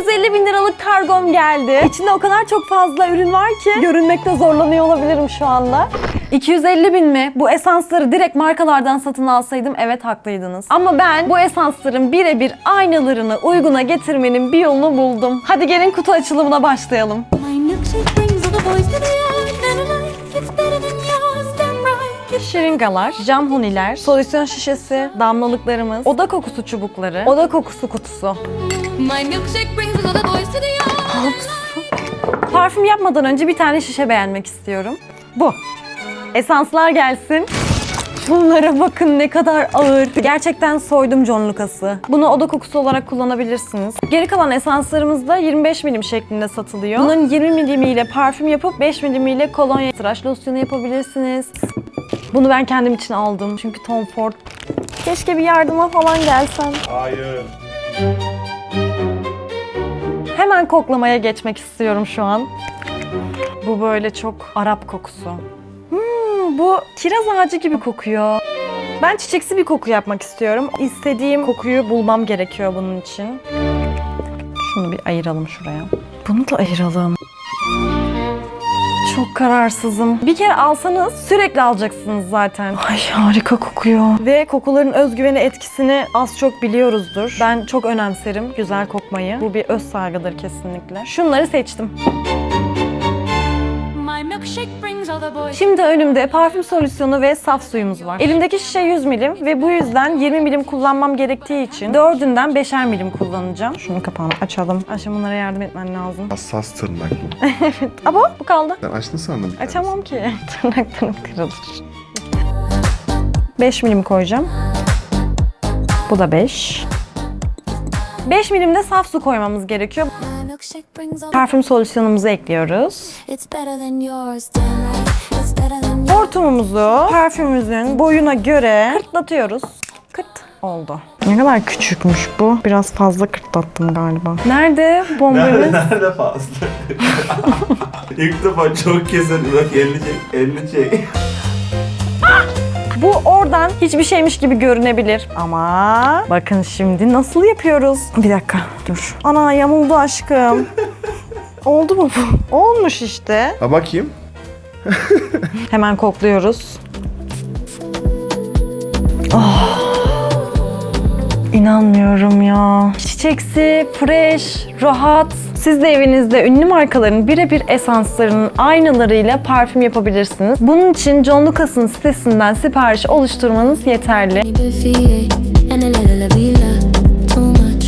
250 bin liralık kargom geldi. İçinde o kadar çok fazla ürün var ki görünmekte zorlanıyor olabilirim şu anda. 250 bin mi? Bu esansları direkt markalardan satın alsaydım evet haklıydınız. Ama ben bu esansların birebir aynalarını uyguna getirmenin bir yolunu buldum. Hadi gelin kutu açılımına başlayalım. My right. Şırıngalar, cam huniler, solüsyon şişesi, damlalıklarımız, oda kokusu çubukları, oda kokusu kutusu. Parfüm yapmadan önce bir tane şişe beğenmek istiyorum. Bu. Esanslar gelsin. Şunlara bakın ne kadar ağır. Gerçekten soydum John Lucas'ı. Bunu oda kokusu olarak kullanabilirsiniz. Geri kalan esanslarımız da 25 milim şeklinde satılıyor. Bunların 20 milim ile parfüm yapıp 5 milim ile kolonya tıraş losyonu yapabilirsiniz. Bunu ben kendim için aldım. Çünkü Tom Ford. Keşke bir yardıma falan gelsen. Hayır. Hemen koklamaya geçmek istiyorum şu an. Bu böyle çok Arap kokusu. Hmm, bu kiraz ağacı gibi kokuyor. Ben çiçeksi bir koku yapmak istiyorum. İstediğim kokuyu bulmam gerekiyor bunun için. Şunu bir ayıralım şuraya. Bunu da ayıralım. Çok kararsızım. Bir kere alsanız sürekli alacaksınız zaten. Ay harika kokuyor. Ve kokuların özgüveni etkisini az çok biliyoruzdur. Ben çok önemserim güzel kokmayı. Bu bir öz saygıdır kesinlikle. Şunları seçtim. Şimdi önümde parfüm solüsyonu ve saf suyumuz var. Elimdeki şişe 100 milim ve bu yüzden 20 milim kullanmam gerektiği için dördünden 5'er milim kullanacağım. Şunun kapağını açalım. Aşkım bunlara yardım etmen lazım. Hassas tırnak bu. Aba bu kaldı. Ben açtın sandım. Açamam ki. Tırnaklarım kırılır. 5 milim koyacağım. Bu da 5. 5 milim de saf su koymamız gerekiyor. Parfüm solüsyonumuzu ekliyoruz. Hortumumuzu parfümümüzün boyuna göre kırtlatıyoruz. Kırt oldu. Ne kadar küçükmüş bu. Biraz fazla kırtlattım galiba. Nerede bombamız? Nerede fazla? İlk defa çok kesin bak elini çek, elini çek. Bu oradan hiçbir şeymiş gibi görünebilir. Ama bakın şimdi nasıl yapıyoruz? Bir dakika dur. Ana yamuldu aşkım. Oldu mu bu? Olmuş işte. Ha bakayım. Hemen kokluyoruz. Oh. İnanmıyorum ya. Çiçeksi, fresh, rahat. Siz de evinizde ünlü markaların birebir esanslarının aynalarıyla parfüm yapabilirsiniz. Bunun için John Lucas'ın sitesinden sipariş oluşturmanız yeterli.